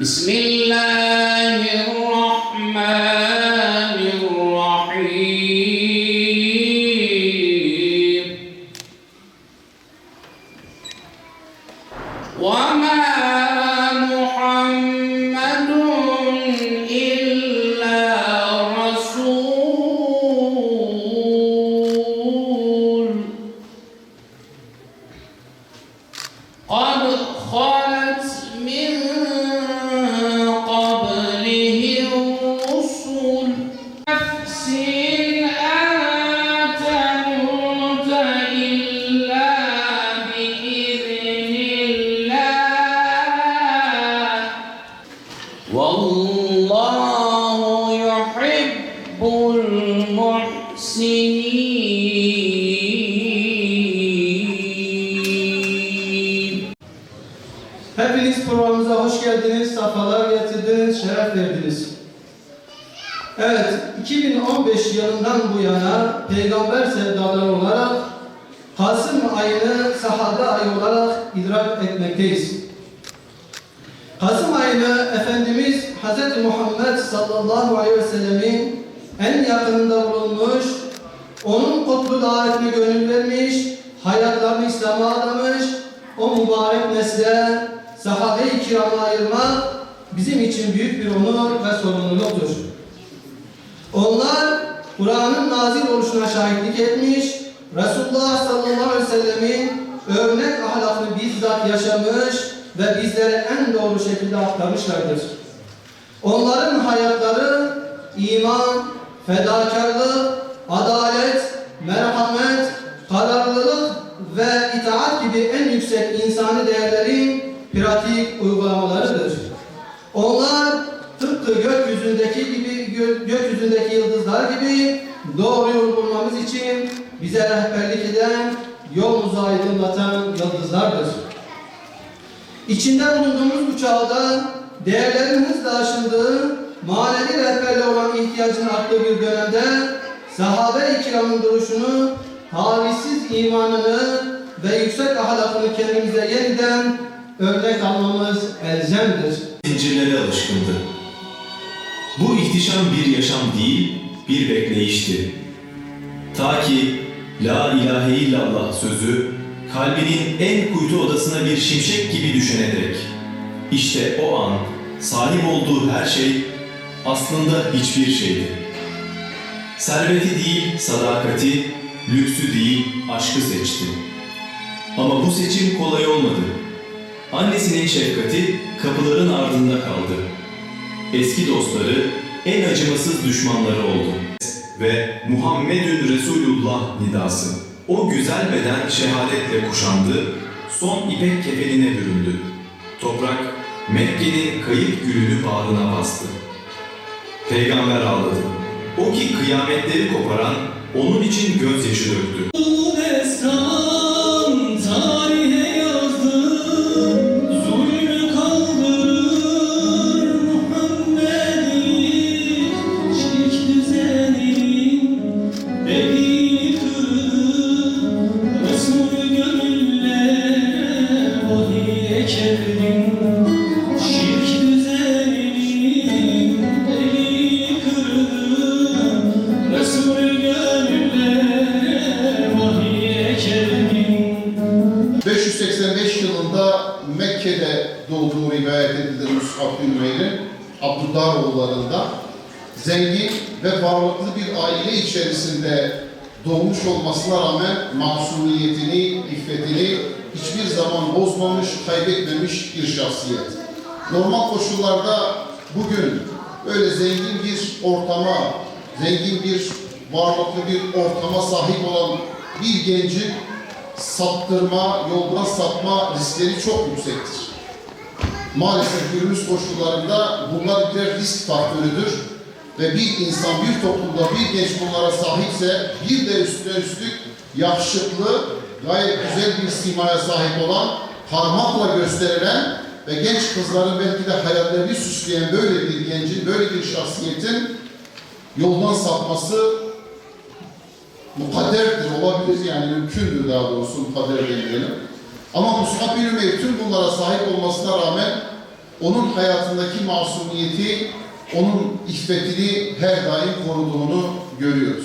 بسم الله الرحمن Evet, 2015 yılından bu yana peygamber sevdaları olarak Kasım ayını sahabe ayı olarak idrak etmekteyiz. Kasım ayını Efendimiz Hz. Muhammed sallallahu aleyhi ve sellemin en yakınında bulunmuş, onun kutlu davetine gönül vermiş, hayatlarını İslam'a adamış, o mübarek nesle sahabe-i kirama ayırmak bizim için büyük bir onur ve sorumluluktur. Onlar Kur'an'ın nazil oluşuna şahitlik etmiş, Resulullah sallallahu aleyhi ve sellemin örnek ahlakını bizzat yaşamış ve bizlere en doğru şekilde aktarmışlardır. Onların hayatları iman, fedakarlık, adalet, merhamet, kararlılık ve itaat gibi en yüksek insani değerlerin pratik uygulamalarıdır. Onlar tıpkı gökyüzündeki gökyüzündeki yıldızlar gibi doğru yol bulmamız için bize rehberlik eden, yolumuzu aydınlatan yıldızlardır. İçinde bulunduğumuz bu çağda değerlerin hızla aşıldığı, manevi rehberle olan ihtiyacın arttığı bir dönemde sahabe-i kiramın duruşunu, tavizsiz imanını ve yüksek ahlakını kendimize yeniden örnek almamız elzemdir. zincirlere alışkındı. Bu ihtişam bir yaşam değil, bir bekleyişti. Ta ki La ilahe illallah sözü kalbinin en kuytu odasına bir şimşek gibi düşene dek. İşte o an sahip olduğu her şey aslında hiçbir şeydi. Serveti değil sadakati, lüksü değil aşkı seçti. Ama bu seçim kolay olmadı. Annesinin şefkati kapıların ardında kaldı. Eski dostları en acımasız düşmanları oldu. Ve Muhammedün Resulullah nidası. O güzel beden şehadetle kuşandı, son ipek kefenine büründü. Toprak Mekke'nin kayıp gülünü bağrına bastı. Peygamber ağladı. O ki kıyametleri koparan onun için gözyaşı döktü. Mekke'de doğduğu rivayet edilir Mus'ab bin Ümeyr'in Abdullah oğullarında zengin ve varlıklı bir aile içerisinde doğmuş olmasına rağmen masumiyetini, iffetini hiçbir zaman bozmamış, kaybetmemiş bir şahsiyet. Normal koşullarda bugün öyle zengin bir ortama, zengin bir varlıklı bir ortama sahip olan bir gencin saptırma, yoldan sapma riskleri çok yüksektir. Maalesef günümüz koşullarında bunlar birer risk faktörüdür ve bir insan, bir toplumda bir genç bunlara sahipse bir de üstüne üstlük yakışıklı, gayet güzel bir simaya sahip olan, parmakla gösterilen ve genç kızların belki de hayallerini süsleyen böyle bir gencin, böyle bir şahsiyetin yoldan sapması mukadderdir, olabilir yani mümkündür daha doğrusu mukadder demeyelim. Ama Mus'ab bin Ümeyr tüm bunlara sahip olmasına rağmen onun hayatındaki masumiyeti, onun iffetini her daim koruduğunu görüyoruz.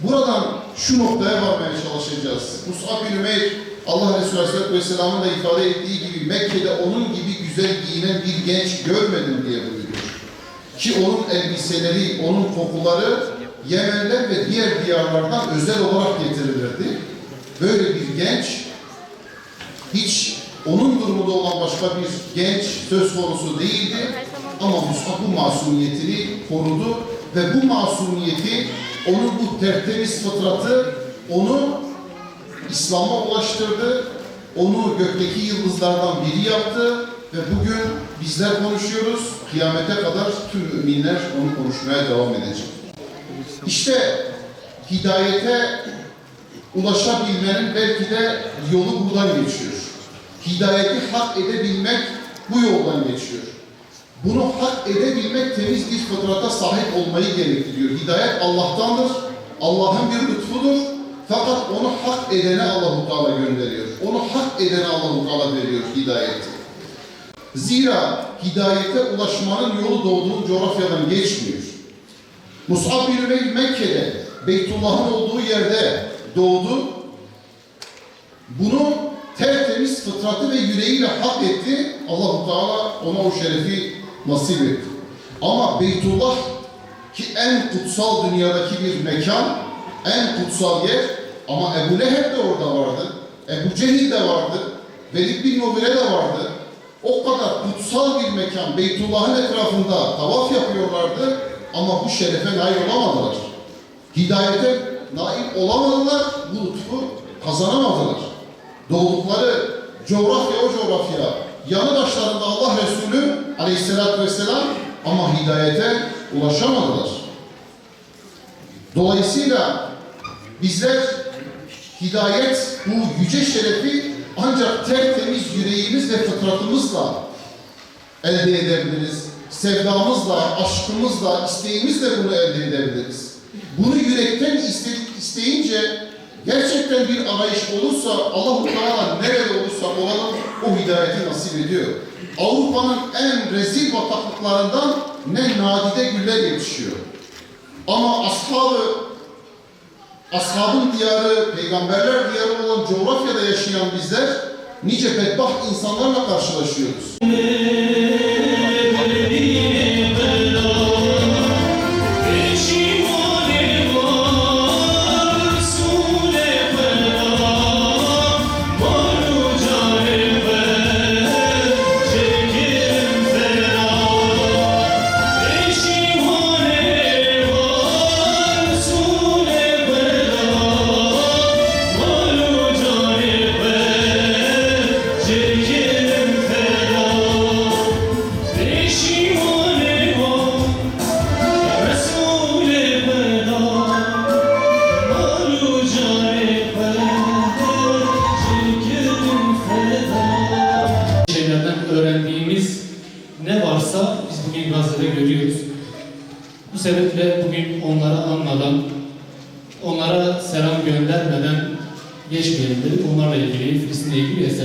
Buradan şu noktaya varmaya çalışacağız. Mus'ab bin Ümeyr, Allah Resulü Aleyhisselatü Vesselam'ın da ifade ettiği gibi Mekke'de onun gibi güzel giyinen bir genç görmedim diye buyuruyor. Ki onun elbiseleri, onun kokuları Yemen'den ve diğer diyarlardan özel olarak getirilirdi. Böyle bir genç hiç onun durumunda olan başka bir genç söz konusu değildi. Ama Musab bu masumiyetini korudu ve bu masumiyeti, onun bu tertemiz fıtratı onu İslam'a ulaştırdı. Onu gökteki yıldızlardan biri yaptı ve bugün bizler konuşuyoruz. Kıyamete kadar tüm müminler onu konuşmaya devam edecek. İşte hidayete ulaşabilmenin belki de yolu buradan geçiyor. Hidayeti hak edebilmek bu yoldan geçiyor. Bunu hak edebilmek temiz bir fıtrata sahip olmayı gerektiriyor. Hidayet Allah'tandır. Allah'ın bir lütfudur. Fakat onu hak edene Allahu Teala gönderiyor. Onu hak edene Allahu Teala veriyor hidayeti. Zira hidayete ulaşmanın yolu doğduğu coğrafyadan geçmiyor. Mus'ab bin Ümeyr Mekke'de, Beytullah'ın olduğu yerde doğdu. Bunu tertemiz fıtratı ve yüreğiyle hak etti. Allahu Teala ona o şerefi nasip etti. Ama Beytullah ki en kutsal dünyadaki bir mekan, en kutsal yer ama Ebu Leheb de orada vardı. Ebu Cehil de vardı. Velid bin Mughire de vardı. O kadar kutsal bir mekan Beytullah'ın etrafında tavaf yapıyorlardı ama bu şerefe nail olamadılar. Hidayete nail olamadılar, bu lütfu kazanamadılar. Doğdukları coğrafya o coğrafya, yanı başlarında Allah Resulü aleyhissalatü vesselam ama hidayete ulaşamadılar. Dolayısıyla bizler hidayet bu yüce şerefi ancak tertemiz yüreğimiz ve fıtratımızla elde edebiliriz. Sevdamızla, aşkımızla, isteğimizle bunu elde edebiliriz. Bunu yürekten iste, isteyince gerçekten bir arayış olursa Allah-u Teala nerede olursa olalım o hidayeti nasip ediyor. Avrupa'nın en rezil bataklıklarından ne nadide güller yetişiyor. Ama ashabı ashabın diyarı, peygamberler diyarı olan coğrafyada yaşayan bizler nice bedbaht insanlarla karşılaşıyoruz.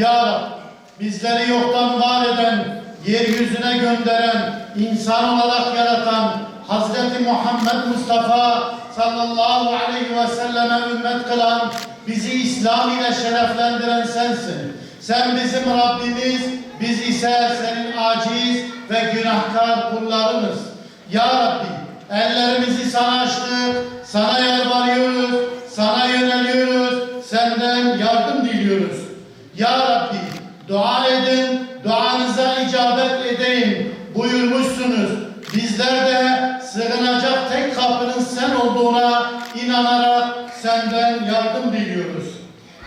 Ya Rab, bizleri yoktan var eden, yeryüzüne gönderen, insan olarak yaratan Hazreti Muhammed Mustafa sallallahu aleyhi ve selleme ümmet kılan, bizi İslam ile şereflendiren sensin. Sen bizim Rabbimiz, biz ise senin aciz ve günahkar kullarınız. Ya Rabbi, ellerimizi sana açtık, sana yalvarıyoruz, sana yöneliyoruz, senden yardım diliyoruz. Ya Rabbi, dua edin, duanıza icabet edeyim buyurmuşsunuz. Bizler de sığınacak tek kapının sen olduğuna inanarak senden yardım diliyoruz.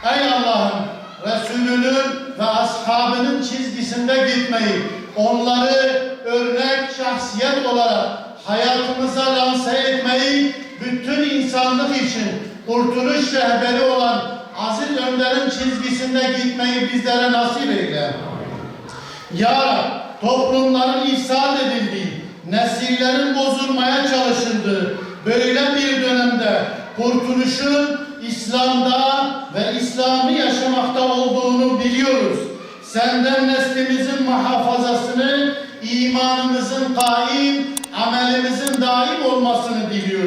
Ey Allah'ım, Resulünün ve ashabının çizgisinde gitmeyi, onları örnek şahsiyet olarak hayatımıza lanse etmeyi, bütün insanlık için kurtuluş rehberi olan Aziz Önder'in çizgisinde gitmeyi bizlere nasip eyle. Ya toplumların ifsad edildiği, nesillerin bozulmaya çalışıldığı böyle bir dönemde kurtuluşun İslam'da ve İslam'ı yaşamakta olduğunu biliyoruz. Senden neslimizin muhafazasını, imanımızın kaim, amelimizin daim olmasını diliyoruz.